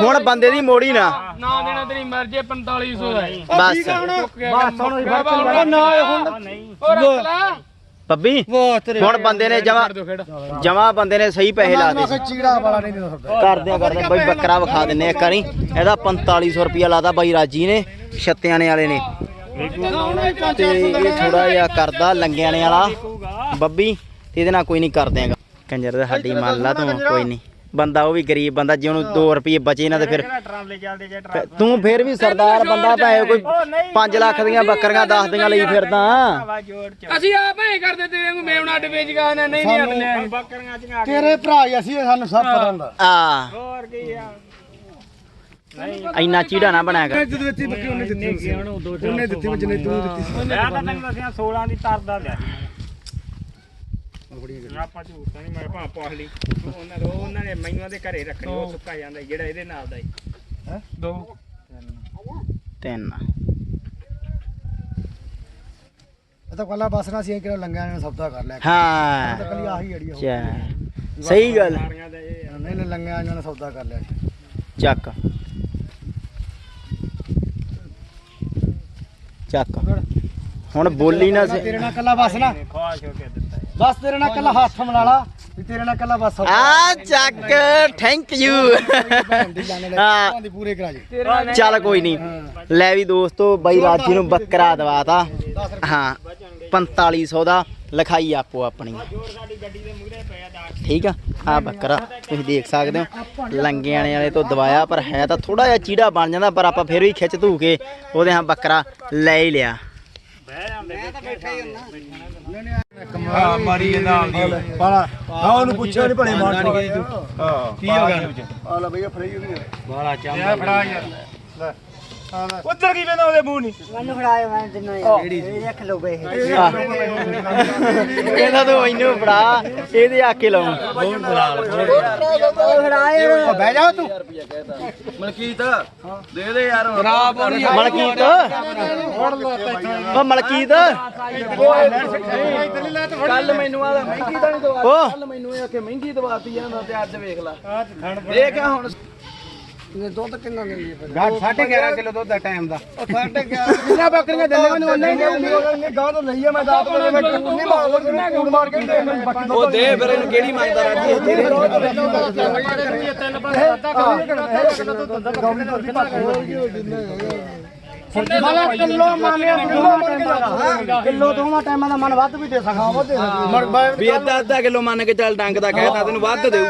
ਹੁਣ ਬੰਦੇ ਦੀ ਮੋੜੀ ਨਾ। ਨਾ ਦੇਣਾ ਤੇਰੀ ਮਰਜ਼ੀ 4500 ਦਾ। ਬਸ। ਬਸ ਹੁਣ ਨਾ ਰੱਖ ਲੈ। ਪੱਬੀ ਹੁਣ ਬੰਦੇ ਨੇ ਜਮਾ ਜਮਾ ਬੰਦੇ ਨੇ ਸਹੀ ਪੈਸੇ ਲਾ ਦੇ ਚੀੜਾ ਵਾਲਾ ਨਹੀਂ ਦਿੰਦਾ ਕਰਦੇ ਆ ਕਰਦੇ। ਬਈ ਬੱਕਰਾ ਵਿਖਾ ਦਿੰਨੇ ਇੱਕ ਵਾਰੀ। ਇਹਦਾ 4500 ਰੁਪਿਆ ਲਾਦਾ ਬਾਈ ਰਾਜੀ ਨੇ ਛੱਤਿਆਣੇ ਵਾਲੇ ਨੇ। ਤੇ ਇਹ ਥੋੜਾ ਜਿਹਾ ਕਰਦਾ ਲੰਗਿਆਣੇ ਵਾਲਾ। ਬੱਬੀ ਤੇ ਇਹਦੇ ਨਾਲ ਕੋਈ ਨਹੀਂ ਕਰਦੇ ਆ ਕੰਜਰ ਦਾ ਹੱਡੀ ਮੰਨ ਲਾ ਤੂੰ ਕੋਈ ਨਹੀਂ। ਬੰਦਾ ਉਹ ਵੀ ਗਰੀਬ ਬੰਦਾ ਜੇ ਉਹਨੂੰ 2 ਰੁਪਏ ਬਚੇ ਨਾ ਤੇ ਫਿਰ ਟਰਾਲੇ ਚੱਲਦੇ ਜੇ ਫਿਰ ਤੂੰ ਫਿਰ ਵੀ ਸਰਦਾਰ ਬੰਦਾ ਭਾਵੇਂ ਕੋਈ 5 ਲੱਖ ਦੀਆਂ ਬੱਕਰੀਆਂ 10 ਦੀਆਂ ਲਈ ਫਿਰਦਾ ਅਸੀਂ ਆਪ ਐ ਕਰਦੇ ਤੇਰੇ ਨੂੰ ਮੇਵਣਾ ਅੱਡ ਵੇਚ ਗਾ ਨਹੀਂ ਨਹੀਂ ਬੱਕਰੀਆਂ ਚ ਆ ਤੇਰੇ ਭਰਾ ਹੀ ਅਸੀਂ ਸਾਨੂੰ ਸਭ ਪਤਾ ਹੁੰਦਾ ਆ ਹੋਰ ਕੀ ਆ ਇੰਨਾ ਚੀੜਾ ਨਾ ਬਣਾਇਆ ਕਰ ਜਦੋਂ ਦਿੱਤੀ ਬੱਕਰੀ ਉਹਨੇ ਦਿੱਤੀ ਉਹਨੇ ਦਿੱਤੀ ਮੈਂ ਜਿੰਨੇ ਤੂੰ ਦਿੱਤੀ ਸੀ ਮੈਂ ਤਾਂ ਤੈਨੂੰ ਦੱਸਿਆ 16 ਦੀ ਤਰਦਾ ਲਿਆ ਆਪਾਂ ਝੂਠ ਨਹੀਂ ਮੈਂ ਭਾਂ ਪੁੱਛ ਲਈ ਉਹਨਾਂ ਦੇ ਉਹਨਾਂ ਨੇ ਮੈਨੂੰ ਦੇ ਘਰੇ ਰੱਖਣੀ ਉਹ ਸੁੱਕਾ ਜਾਂਦਾ ਸੀ, ਜਿਹੜਾ ਇਹਦੇ ਨਾਲ ਦਾ ਹੀ? ਦੋ। ਤਿੰਨ। ਇਹ ਤਾਂ ਕੱਲਾ ਬਸ ਨਾ ਸੀ ਕਿਹੜਾ ਲੰਗਿਆ ਨੇ ਕਰ ਲਿਆ। ਹਾਂ। ਤਾਂ ਕੱਲੀ ਆਹੀ ਅੜੀ ਚਾ ਸਹੀ ਗੱਲ। ਸਾਰੀਆਂ ਦਾ ਇਹ ਆ। ਨਹੀਂ ਨਹੀਂ ਲੰਗਿਆ ਇਹਨਾਂ ਨੇ ਸੌਦਾ ਕਰ ਲਿਆ। ਚੱਕ। ਚੱਕ। ਹੁਣ ਬੋਲੀ ਨਾ ਸੇ- ਤੇਰੇ ਨਾਲ ਕੱਲਾ ਬਸ ਨਾ। ਹੋ ਹੈ। ਬਸ ਤੇਰੇ ਨਾਲ ਕੱਲਾ ਹੱਥ ਮਿਲਾ ਲਾ ਵੀ ਤੇਰੇ ਨਾਲ ਕੱਲਾ ਬਸ ਆ ਚੱਕ ਥੈਂਕ ਯੂ ਹਾਂ। ਦੀ ਪੂਰੇ ਕਰਾ ਜੀ। ਚੱਲ ਕੋਈ ਨਹੀਂ। ਲੈ ਵੀ ਦੋਸਤੋ ਬਾਈ ਰਾਜੀ ਨੂੰ ਬੱਕਰਾ ਦਵਾਤਾ ਹਾਂ 4500 ਦਾ ਲਿਖਾਈ ਆਪੋ ਆਪਣੀ। ਠੀਕ ਆ? ਆ ਬੱਕਰਾ ਤੁਸੀਂ ਦੇਖ ਸਕਦੇ ਹੋ। ਲੰਗਿਆਣੇ ਵਾਲੇ ਤੋਂ ਦਵਾਇਆ ਪਰ ਹੈ ਤਾਂ ਥੋੜਾ ਜਿਹਾ ਚੀੜਾ ਬਣ ਜਾਂਦਾ ਪਰ ਆਪਾਂ ਫਿਰ ਵੀ ਖਿੱਚ ਧੂ ਕੇ ਉਹਦੇ ਹਾਂ ਬੱਕਰਾ ਲੈ ਹੀ ਲਿਆ। ਹਾਂ ਮਾਰੀ ਇਹਦਾ ਆਪਦੀ ਬਾਲਾ ਹਾਂ ਉਹਨੂੰ ਪੁੱਛਿਆ ਨਹੀਂ ਭਲੇ ਮਾਰ ਹਾਂ ਕੀ ਹੋ ਗਿਆ ਆ ਲੈ ਭਈਆ ਫਰਾਈ ਹੋ ਗਿਆ ਬਾਲਾ ਚਾਹ ਫੜਾ ਯਾਰ। ਲੈ। ਉੱਧਰ ਕੀ ਵੇਂਦਾ ਉਹਦੇ ਮੂੰਹ ਨਹੀਂ? ਮੈਨੂੰ ਫੜਾਏ ਮੈਂ ਤੈਨੂੰ ਯਾਰ ਇਹ ਰੱਖ ਲੋ ਬਈ ਕਹਿੰਦਾ ਤੂੰ ਇਹਨੂੰ ਫੜਾ ਇਹਦੇ ਆਕੇ ਲਾਉਂ। ਫੜਾਏ ਬਹਿ ਜਾ ਤੂੰ। ਮਲਕੀਤ ਉਹ ਮਲਕੀਤ। ਕੱਲ ਮੈਨੂੰ ਆਦਾ ਮਹਿੰਗੀ ਤਾਂ ਨਹੀਂ ਦਵਾ ਕੱਲ ਮੈਨੂੰ ਇਹ ਆਖੇ ਮਹਿੰਗੀ ਦਵਾਤੀ ਜਾਂਦਾ ਤੇ ਅੱਜ ਵੇਖ ਲੈ। ਦੇਖ ਆ ਹੁਣ ਦੁੱਧ ਕਿੰਨਾ ਨਹੀਂ ਗਾੜ 11.5 ਕਿਲੋ ਦੁੱਧ ਦਾ। ਟਾਈਮ ਦਾ 11.5 ਕਿੰਨਾ ਬੱਕਰੀਆਂ ਦਿੰਦੇ ਮੈਨੂੰ ਉਹਨਾਂ ਹੀ ਨਹੀਂ ਗਾਂ ਤੋਂ ਲਈਏ ਮੈਂ ਦਾਤ ਕੋਲੇ ਮੈਂ ਨਹੀਂ ਮਾਰ ਕੂੜ ਮਾਰ ਕੇ ਦੇ ਮੈਨੂੰ ਬੱਕਰੀ ਉਹ ਦੇ ਫਿਰ ਇਹਨੂੰ ਕਿਹੜੀ ਮੰਗਦਾ ਰਾਜੀ ਤੇਰੇ ਮਾਲਾ ਕਿਲੋ ਮਾਮਿਆ ਕਿਲੋ ਦੋਵਾਂ ਟਾਈਮਾਂ ਦਾ ਮਨ ਵੱਧ ਵੀ ਦੇ ਸਕਾ ਵੱਧ ਦੇ ਸਕਾ ਵੀ ਅੱਧਾ ਅੱਧਾ ਕਿਲੋ ਮੰਨ ਕੇ ਚੱਲ ਡੰਗ ਦਾ ਕਹਿਤਾ ਤੈਨੂੰ ਵੱਧ ਦੇਊ।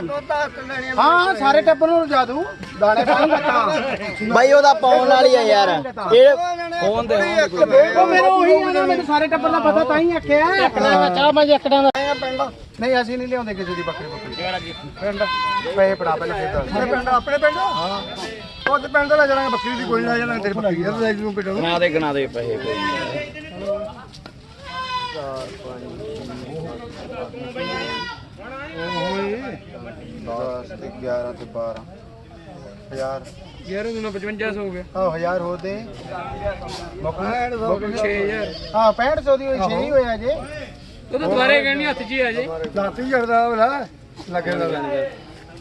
ਹਾਂ ਸਾਰੇ ਟੱਬਰ ਨੂੰ ਲਿਜਾ ਦੂੰ ਦਾਣੇ ਪਾਉਂਗਾ ਤਾਂ ਬਾਈ ਉਹਦਾ ਪਾਉਣ ਵਾਲੀ ਆ ਯਾਰ। ਇਹ ਫੋਨ ਦੇ। ਉਹ ਮੈਨੂੰ ਉਹੀ ਆ ਮੈਨੂੰ ਸਾਰੇ ਟੱਬਰ ਦਾ ਪਤਾ ਤਾਂ ਹੀ ਆਖਿਆ। ਚਾਹ ਮੈਂ ਜੱਕੜਾਂ ਦਾ। ਨਹੀਂ ਅਸੀਂ ਨਹੀਂ ਲਿਆਉਂਦੇ ਕਿਸੇ ਦੀ ਬੱਕਰੀ ਬੱਕਰੀ। ਪਿੰਡ। ਪੈਸੇ ਪੜਾ ਪਹਿਲੇ ਖੇਤ ਆਪਣੇ ਪਿੰਡ ਆਪਣੇ ਪਿੰਡ? ਹਾਂ। ਉਹ ਤੇ ਪਿੰਡ ਲੈ ਜਾਣਾ ਬੱਕਰੀ ਦੀ ਕੋਈ ਲੈ ਜਾਣਾ ਤੇਰੀ ਬੱਕਰੀ ਆ ਲੈ ਜੂ ਪਿੰਡ ਗਣਾ ਦੇ ਗਣਾ ਦੇ ਪੈਸੇ ਕੋਈ। ਤੇ 11 ਤੇ 12 ਹਜ਼ਾਰ। 11 ਨੂੰ 5500 ਹੋ ਗਿਆ। ਹਾਂ ਹਜ਼ਾਰ ਹੋਦੇ ਮੁੱਕ 6000 ਹਾਂ। 6500 ਦੀ ਹੋਈ 6 ਹੀ ਹੋਇਆ ਜੇ। ਉਹ ਤਾਂ ਦੁਬਾਰੇ ਕਹਿਣੀ ਹੱਥ 'ਚ ਹੀ ਆ ਜੇ। ਲੱਤ ਹੀ ਕਰਦਾ ਬਲਾ ਲੱਗੇ ਦਾ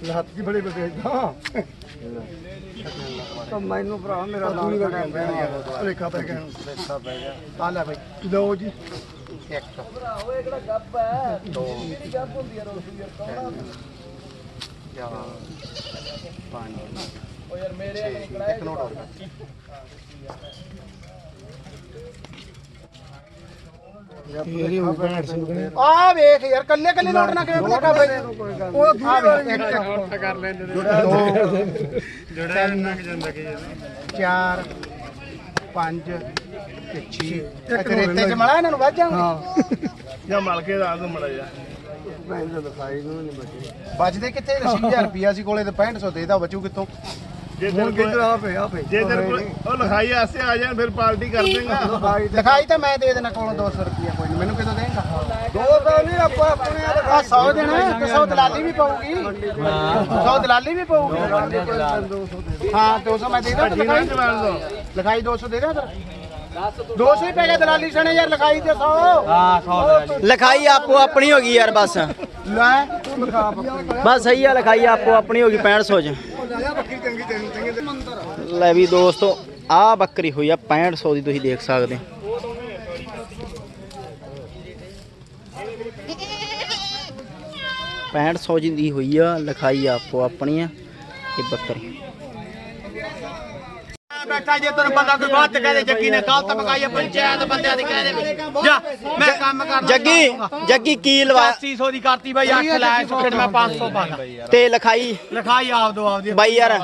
ਲੱਤ ਕੀ ਬੜੀ ਬਦੇ ਹਾਂ। ਤਾਂ ਮੈਨੂੰ ਭਰਾ ਮੇਰਾ ਨਾਮ ਰੇਖਾ ਪੈ ਗਿਆ। ਰੇਖਾ ਪੈ ਗਿਆ। ਆ ਲੈ ਭਾਈ ਲਓ ਜੀ। ਇੱਕ। ਦੋ ਚਾਰ ਪੰਜ ਓ ਯਾਰ ਮੇਰੇ ਇੱਕ ਨੋਟ ਹੋਰ। ਆ ਵੇਖ ਯਾਰ ਕੱਲੇ ਕੱਲੇ ਨੋਟ ਨਾ ਕਿਵੇਂ ਭਲੇਖਾ ਪੈ ਉਹ ਆ ਵੇਖ। ਇੱਕ ਇੱਕ ਕਰ ਲੈਂਦੇ ਦੋ। ਜੁੜਾ ਨਾ ਕਿ ਜਾਂਦਾ ਕਿ ਚਾਰ ਪੰਜ ਤੇ 6 ਇੱਕ ਰੇਤੇ ਚ ਮਲਾ ਇਹਨਾਂ ਨੂੰ ਵੱਜ ਜਾਣਗੇ ਜਾਂ ਮਲ ਕੇ ਦੱਸ ਦੋ ਮੜਾ ਜਾ ਬਚਦੇ ਕਿੱਥੇ? 60000 ਰੁਪਿਆ ਸੀ ਕੋਲੇ ਤੇ 6500 ਦੇਦਾ ਬਚੂ ਕਿੱਥੋਂ? ਜੇ ਤੇਰੇ ਕੋਲ ਆ ਪਏ ਆ ਪਏ ਜੇ ਤੇਰੇ ਕੋਲ ਉਹ ਲਿਖਾਈ ਆਸੇ ਆ ਜਾਣ ਫਿਰ ਪਾਰਟੀ ਕਰ ਦੇਗਾ। ਲਿਖਾਈ ਤਾਂ ਮੈਂ ਦੇ ਦੇਣਾ ਕੋਲੋਂ 200 ਰੁਪਿਆ ਕੋਈ ਨਹੀਂ ਮੈਨੂੰ ਕਿਦੋਂ ਦੇਂਗਾ? ਦੋ ਤਾਂ ਨਹੀਂ ਆਪਾਂ ਆਪਣੇ ਆ 100 ਦੇਣਾ ਤੇ 100 ਦਲਾਲੀ ਵੀ ਪਊਗੀ। 100 ਦਲਾਲੀ ਵੀ ਪਊਗੀ। ਹਾਂ 200 ਮੈਂ ਦੇ ਦਾਂ ਤੇ ਲਿਖਾਈ। ਲਿਖਾਈ 200 ਦੇ ਦਾਂ ਫਿਰ 200 ਹੀ ਪੈ ਗਿਆ ਦਲਾਲੀ ਸਣੇ ਯਾਰ ਲਿਖਾਈ ਤੇ 100 ਹਾਂ ਲਿਖਾਈ ਆਪੋ ਆਪਣੀ ਹੋ ਗਈ ਯਾਰ ਬਸ। ਲੈ ਤੂੰ ਲਿਖਾ ਬੱਕਰੀ ਬਸ ਸਹੀ ਆ ਲਿਖਾਈ ਆਪੋ ਆਪਣੀ ਹੋ ਗਈ 6500 ਚ ਜਾ ਬੱਕਰੀ ਚੰਗੀ ਚੰਗੀ ਚੰਗੀ ਲੈ ਵੀ ਦੋਸਤੋ, ਆਹ ਬੱਕਰੀ ਹੋਈ ਆ 6500 ਦੀ, ਤੁਸੀਂ ਦੇਖ ਸਕਦੇ ਹੋ। ਪੈਂਹਠ ਸੌ ਜੀ ਦੀ ਹੋਈ ਆ, ਲਿਖਾਈ ਆਪੋ ਆਪਣੀ ਆ, ਇਹ ਬੱਕਰੀ। ਬੈਠਾ ਜੇ ਤੈਨੂੰ ਬੰਦਾ ਕੋਈ ਬਾਤ ਕਹਦੇ ਜੱਗੀ ਨੇ ਗਲਤ ਪਕਾਈ ਪੰਚਾਇਤ ਬੰਦਿਆਂ ਦੀ ਕਹਦੇ ਜਾ ਮੈਂ ਕੰਮ ਕਰਦਾ ਜੱਗੀ ਜੱਗੀ ਕੀ ਲਵਾਇਆ 800 ਦੀ ਕਰਤੀ ਬਾਈ 8 ਲੈ ਸੁਖੜ ਮੈਂ 500 ਪਾਣਾ ਤੇ ਲਿਖਾਈ ਲਿਖਾਈ ਆਪ ਦੋ ਆਪਦੀ ਬਾਈ ਯਾਰ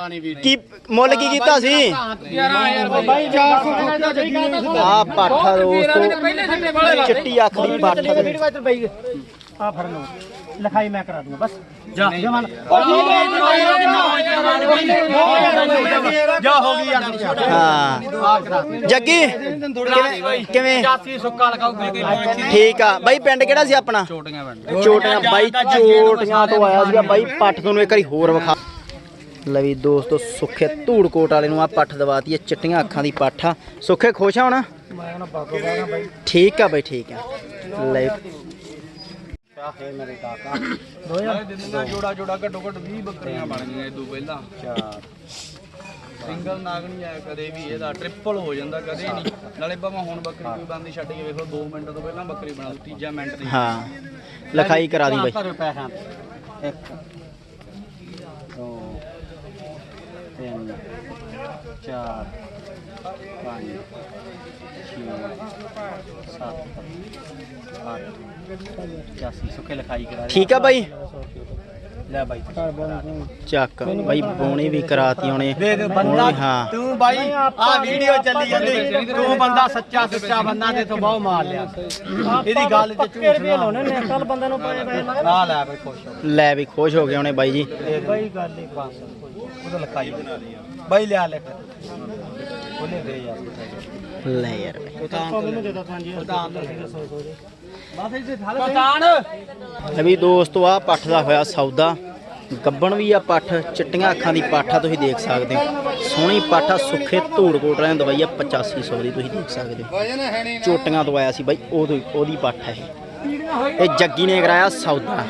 ਕੀ ਮੁੱਲ ਕੀ ਕੀਤਾ ਸੀ 11000 ਬਾਈ 400 ਜੱਗੀ ਆ ਪਾਠਾ ਦੋਸਤੋ ਚਿੱਟੀ ਅੱਖ ਦੀ ਪਾਠਾ ਦੇ ਆ ਫੜ ਲਓ ਲਿਖਾਈ ਮੈਂ ਕਰਾ ਦੂੰਗਾ ਬਸ। ਜਾ। ਜਮਨ ਜਾ ਹੋ ਗਈ ਯਾਰ ਹਾਂ। ਜੱਗੀ ਕਿਵੇਂ ਕਿਵੇਂ? 85 ਸੁੱਕਾ ਲਗਾਉ ਠੀਕ ਆ। ਬਾਈ ਪਿੰਡ ਕਿਹੜਾ ਸੀ ਆਪਣਾ? ਛੋਟੀਆਂ ਪਿੰਡ। ਛੋਟੀਆਂ ਬਾਈ ਛੋਟੀਆਂ ਤੋਂ ਆਇਆ ਸੀਗਾ। ਬਾਈ ਪੱਠ ਤੁਹਾਨੂੰ ਇੱਕ ਵਾਰੀ ਹੋਰ ਵਿਖਾ। ਲਵੀ ਦੋਸਤੋ ਸੁੱਖੇ ਧੂੜਕੋਟ ਵਾਲੇ ਨੂੰ ਆ ਪੱਠ ਦਵਾਤੀ ਹੈ ਚਿੱਟੀਆਂ ਅੱਖਾਂ ਦੀ ਪੱਠ ਆ। ਸੁੱਖੇ ਖੁਸ਼ ਆ ਹੁਣ? ਠੀਕ ਆ ਬਾਈ ਠੀਕ ਆ। ਲੈ ਜੋੜਾ ਜੋੜਾ ਘੱਟੋ ਘੱਟ 20 ਬੱਕਰੀਆਂ ਬਣ ਗਈਆਂ ਇਦੋਂ ਪਹਿਲਾਂ। ਸਿੰਗਲ ਨਾਗ ਨਹੀਂ ਆਇਆ ਕਦੇ ਵੀ ਇਹਦਾ ਟ੍ਰਿਪਲ ਹੋ ਜਾਂਦਾ ਕਦੇ ਨਹੀਂ। ਨਾਲੇ ਭਾਵੇਂ ਹੁਣ ਬੱਕਰੀ ਕੋਈ ਬੰਦੀ ਛੱਡ ਕੇ ਵੇਖ ਲਓ 2 ਮਿੰਟ ਤੋਂ ਪਹਿਲਾਂ ਬੱਕਰੀ ਬਣਾ ਦੂ ਤੀਜਾ ਮਿੰਟ ਦੀ ਹਾਂ। ਲਿਖਾਈ ਕਰਾ ਦੀ ਬਾਈ। ਪੈਸਿਆਂ ਇੱਕ ਦੋ ਤਿੰਨ ਚਾਰ ਪੰਜ ਛੇ ਸੱਤ ਅੱਠ 85 ਸੁੱਕੇ ਲਿਖਾਈ ਕਰਾ ਦੇ। ਠੀਕ ਆ ਬਾਈ? ਲੈ ਬਾਈ। ਚੱਕ। ਬਾਈ ਬੋਣੀ ਵੀ ਕਰਾਤੀ ਉਹਨੇ। ਬੰਦਾ ਬੋਣੀ, ਹਾਂ। ਤੂੰ ਬਾਈ ਆ ਵੀਡੀਓ ਚੱਲੀ ਜਾਂਦੀ। ਤੂੰ ਬੰਦਾ ਸੱਚਾ ਸੁੱਚਾ ਬੰਦਾ ਤੇ ਤੂੰ ਬਹੁਤ ਮਾਰ ਲਿਆ। ਇਹਦੀ ਗੱਲ ਤੇ ਝੂਠ ਨਾ। ਲਾਉਣੇ ਨੇ ਕੱਲ ਬੰਦੇ ਨੂੰ ਪਏ ਪਏ ਆ ਲੈ ਬਾਈ ਖੁਸ਼ ਹੋ। ਲੈ ਵੀ ਖੁਸ਼ ਹੋ ਗਏ ਉਹਨੇ ਬਾਈ ਜੀ। ਬਾਈ ਗੱਲ ਹੀ ਬਸ ਉਹਦਾ ਲਿਖਾਈ ਬਾਈ ਲਿਆ ਲੈ ਉਹਨੇ ਦੇ ਯਾਰ ਲੈ ਯਾਰ। ਦੋਸਤੋ ਆ ਪੱਠ ਦਾ ਹੋਇਆ ਸੌਦਾ। ਗੱਬਣ ਵੀ ਆ ਪੱਠ ਚਿੱਟੀਆਂ ਅੱਖਾਂ ਦੀ ਪੱਠ ਆ ਤੁਸੀਂ ਦੇਖ ਸਕਦੇ ਹੋ। ਸੋਹਣੀ ਪੱਠ ਆ ਸੁੱਖੇ ਧੂੜਕੋਟ ਵਾਲਿਆਂ ਨੇ ਦਵਾਈ ਆ 8500 ਦੀ ਤੁਸੀਂ ਦੇਖ ਸਕਦੇ ਹੋ। ਚੋਟੀਆਂ ਤੋਂ ਆਇਆ ਸੀ ਬਾਈ ਉਹਦੀ ਉਹਦੀ ਪੱਠ ਹੈ ਇਹ। ਇਹ ਜੱਗੀ ਨੇ ਕਰਾਇਆ ਸੌਦਾ।